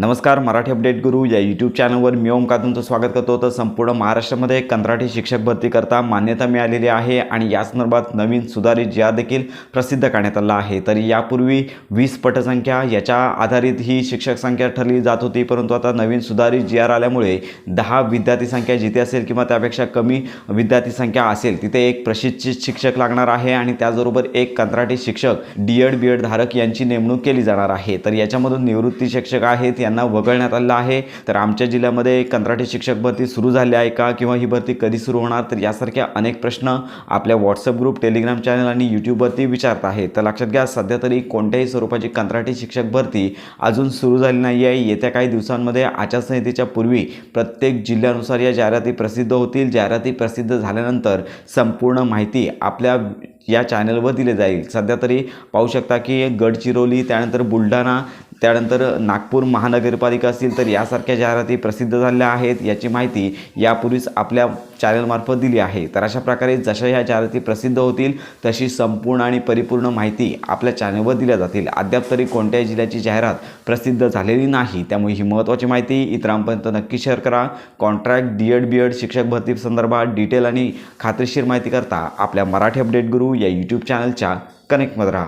नमस्कार मराठी अपडेट गुरु या यूट्यूब चॅनलवर मी ओमकार तुमचं स्वागत करतो. तर संपूर्ण महाराष्ट्रामध्ये कंत्राटी शिक्षक भरती करता मान्यता मिळालेली आहे आणि या संदर्भात नवीन सुधारित ज्या देखील प्रसिद्ध करण्यात आला आहे. तर यापूर्वी वीस पटसंख्या याच्या आधारित ही शिक्षक संख्या ठरली जात होती परंतु आता नवीन सुधारित जी आर आल्यामुळे दहा विद्यार्थी संख्या जिथे असेल किंवा त्यापेक्षा कमी विद्यार्थी संख्या असेल तिथे एक प्रशिक्षित शिक्षक लागणार आहे आणि त्याचबरोबर एक कंत्राटी शिक्षक डी एड बी एड धारक यांची नेमणूक केली जाणार आहे. तर याच्यामधून निवृत्ती शिक्षक आहेत यांना वगळण्यात आलं आहे. तर आमच्या जिल्ह्यामध्ये कंत्राटी शिक्षक भरती सुरू झाली आहे का? किंवा ही भरती कधी सुरू होणार? तर यासारख्या अनेक प्रश्न आपल्या व्हॉट्सअप ग्रुप टेलिग्राम चॅनल आणि यूट्यूबवरती विचारत आहे. तर लक्षात घ्या सध्या तरी कोणत्याही स्वरूपाची कंत्राटी शिक्षक भरती अजून सुरू झाली नाही आहे. येत्या काही दिवसांमध्ये आचारसंहितेच्या पूर्वी प्रत्येक जिल्ह्यानुसार या जाहिराती प्रसिद्ध होतील. जाहिराती प्रसिद्ध झाल्यानंतर संपूर्ण माहिती आपल्या या चॅनलवर दिले जाईल. सध्या तरी पाहू शकता की गडचिरोली त्यानंतर बुलढाणा त्यानंतर नागपूर महानगरपालिका असतील तर यासारख्या जाहिराती प्रसिद्ध झालेल्या आहेत याची माहिती यापूर्वीच आपल्या चॅनलमार्फत दिली आहे. तर अशा प्रकारे जशा ह्या जाहिराती प्रसिद्ध होतील तशी संपूर्ण आणि परिपूर्ण माहिती आपल्या चॅनलवर दिल्या जातील. अद्याप तरी कोणत्याही जिल्ह्याची जाहिरात प्रसिद्ध झालेली नाही. त्यामुळे ही महत्त्वाची माहिती इतरांपर्यंत नक्की शेअर करा. Contract D Ed B Ed शिक्षक भरती संदर्भात डिटेल आणि खात्रीशीर माहिती करता आपल्या मराठी अपडेट गुरु या यूट्यूब चॅनलच्या कनेक्टमध्ये राहा.